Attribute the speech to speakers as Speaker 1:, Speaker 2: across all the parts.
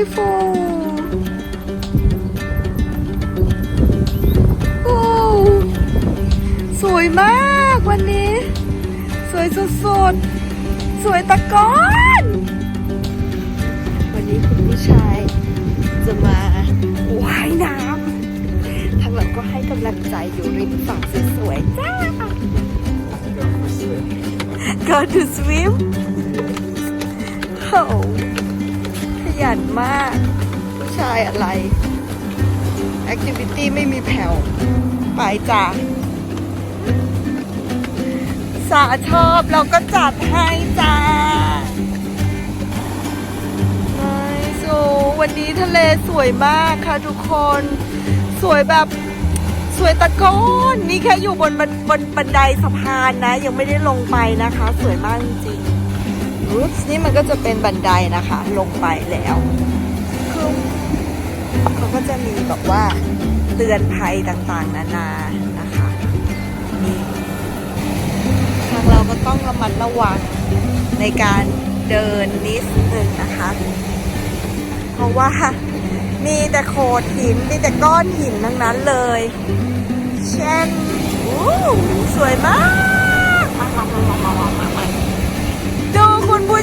Speaker 1: beautiful โอ้สวยมากวันนี้ สวยสุดๆ สวยตะกอน วันนี้คุณผู้ชายจะมาว่ายน้ำทางหลังก็ให้กำลังใจอยู่ริมฝั่งสวยๆจ้า Go to swim โอ้ข ยันมาก ผู้ชายอะไร Activity ไม่มีแผ่วไปจ้าสาชอบเราก็จัดให้จ้าไอ้โซวันนี้ทะเลสวยมากค่ะทุกคน สวยแบบสวยตะโกนนี่แค่อยู่บนบนบนบันไดสะพานนะ ยังไม่ได้ลงไปนะคะ สวยมากจริง รูทนี่มันก็จะเป็นบันไดนะคะ ลงไปแล้วคือเขาก็จะมีแบบว่าเตือนภัยต่างๆ นานานะคะนี่ทางเราก็ต้องระมัดระวังในการเดินนิดนึงนะคะ เพราะว่ามีแต่โขดหิน มีแต่ก้อนหินทั้งนั้นเลย เช่น สวยมาก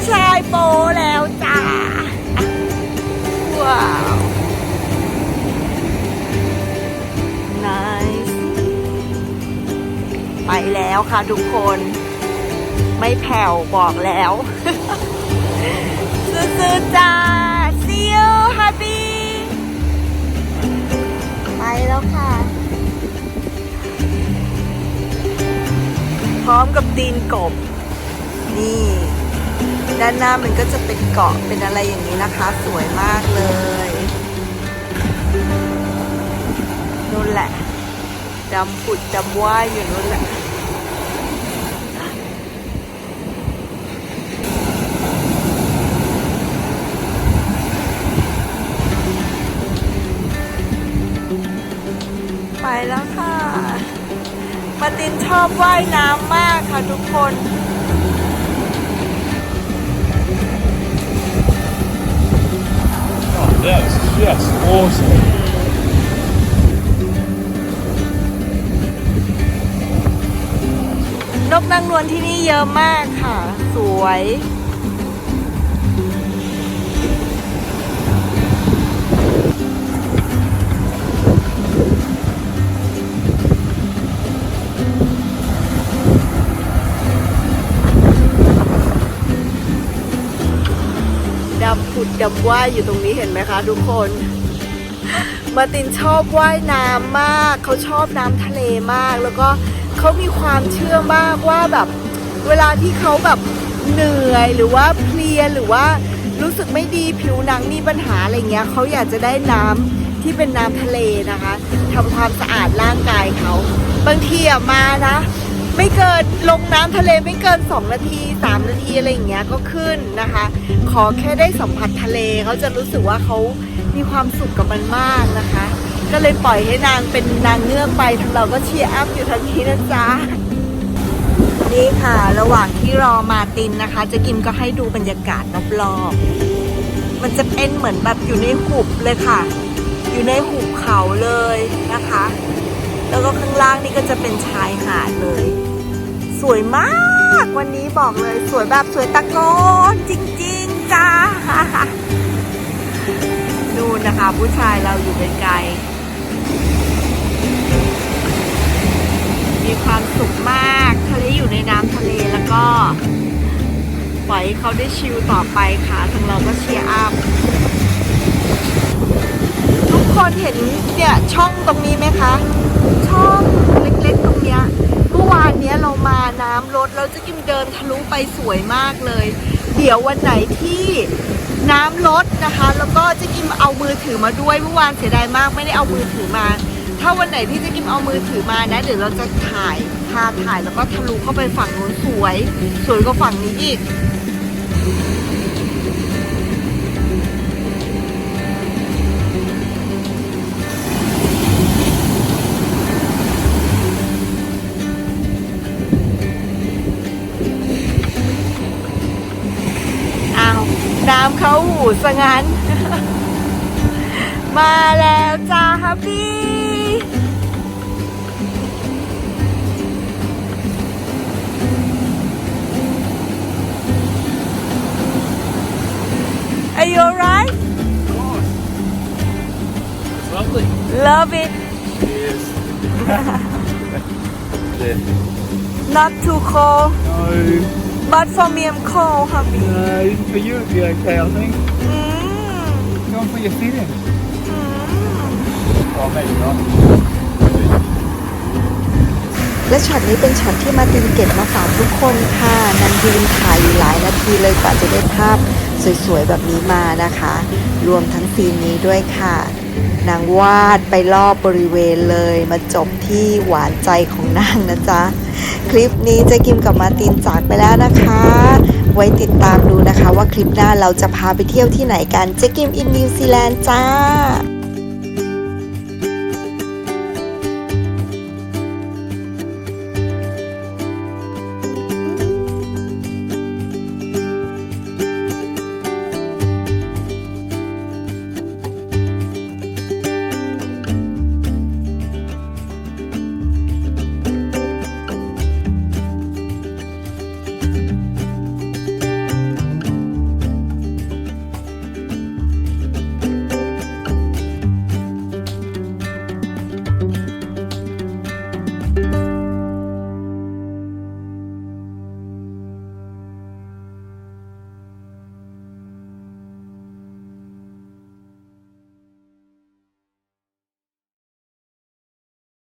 Speaker 1: ผู้ชายโปแล้วจ้า ว้าว nice ไปแล้วค่ะทุกคน ไม่แผ่วบอกแล้ว ซื้อๆจ้า see you happy ไปแล้วค่ะ พร้อมกับตีนกบ นี่ ด้านหน้ามันก็จะเป็นเกาะเป็นอะไรอย่างนี้นะคะ สวยมากเลยนู่นแหละดำผุดดำว่ายอยู่นู่นแหละไปแล้วค่ะมาตินชอบว่ายน้ำมากค่ะทุกคน
Speaker 2: yes, yes, awesome.
Speaker 1: นกนางนวลที่นี่เยอะมากค่ะ สวย ดำผุดดำว่ายอยู่ตรงนี้เห็นไหมคะทุกคน มาตินชอบว่ายน้ำมาก เขาชอบน้ำทะเลมาก แล้วก็เขามีความเชื่อมากว่าแบบ เวลาที่เขาแบบเหนื่อยหรือว่าเพลียหรือว่ารู้สึกไม่ดีผิวหนังมีปัญหาอะไรเงี้ยเขาอยากจะได้น้ำที่เป็นน้ำทะเลนะคะทำความสะอาดร่างกายเขา บางทีอะมานะ ไม่เกินลงน้ำทะเลไม่เกิน 2 นาที 3 นาทีอะไรอย่างเงี้ยก็ขึ้นนะคะ ขอแค่ได้สัมผัสทะเลเขาจะรู้สึกว่าเขามีความสุขกับมันมากนะคะ ก็เลยปล่อยให้นางเป็นนางเงือกไปทางเราก็เชียร์อัพอยู่ทางนี้นะจ๊ะนี่ค่ะ ระหว่างที่รอมาตินนะคะ จะกินก็ให้ดูบรรยากาศรอบๆมันจะเป็นเหมือนแบบอยู่ในหุบเลยค่ะ อยู่ในหุบเขาเลยนะคะ แล้วก็ข้างล่างนี่ก็จะเป็นชายหาดเลย สวยมาก วันนี้บอกเลยสวยแบบสวยตะโกนจริงๆจ้าดูนะคะ ผู้ชายเราอยู่ไกลมีความสุขมากทะเลอยู่ในน้ำทะเลแล้วก็ปล่อยเขาได้ชิลต่อไปค่ะทางเราก็เชียร์อัพทุกคนเห็นเนี่ยช่องตรงนี้ไหมคะ ช่องเล็กๆตรงเนี้ย วานเนี้ยเรามาน้ำลดเราจะกิมเดินทะลุไปสวยมากเลย เดี๋ยววันไหนที่น้ำลดนะคะ แล้วก็เจะกิมเอามือถือมาด้วยเมื่อวานเสียดายมากไม่ได้เอามือถือมา ถ้าวันไหนที่เจะกิมเอามือถือมานะ เดี๋ยวเราจะถ่ายพาถ่ายแล้วก็ทะลุเข้าไปฝั่งนู้นสวย สวยกว่าฝั่งนี้อีกาวน้ำเข้าหูซะงั้น มาแล้วจ้าฮับบี้ Are you alright?
Speaker 2: Of course. It's lovely.
Speaker 1: Love it.
Speaker 2: Yes. yeah.
Speaker 1: Not too cold,
Speaker 2: No,
Speaker 1: but for me I'm cold, hubby.
Speaker 2: no, for you it'd be okay, I think.
Speaker 1: Mm.
Speaker 2: Go and put your feet in.
Speaker 1: Mm.
Speaker 2: Oh, maybe not.
Speaker 1: และช็อตนี้เป็นช็อตที่มาตินเก็บมาฝากทุกคนค่ะนันยืนถ่ายอยู่หลายนาทีเลยกว่าจะได้ภาพสวยๆแบบนี้มานะคะ รวมทั้งซีนนี้ด้วยค่ะ นางวาดไปรอบบริเวณเลยมาจบที่หวานใจของนางนะจ๊ะ คลิปนี้เจะกิมกับมาตินจากไปแล้วนะคะ ไว้ติดตามดูนะคะว่าคลิปหน้าเราจะพาไปเที่ยวที่ไหนกันเจ๊กิมอินนิวซีแลนด์จ้า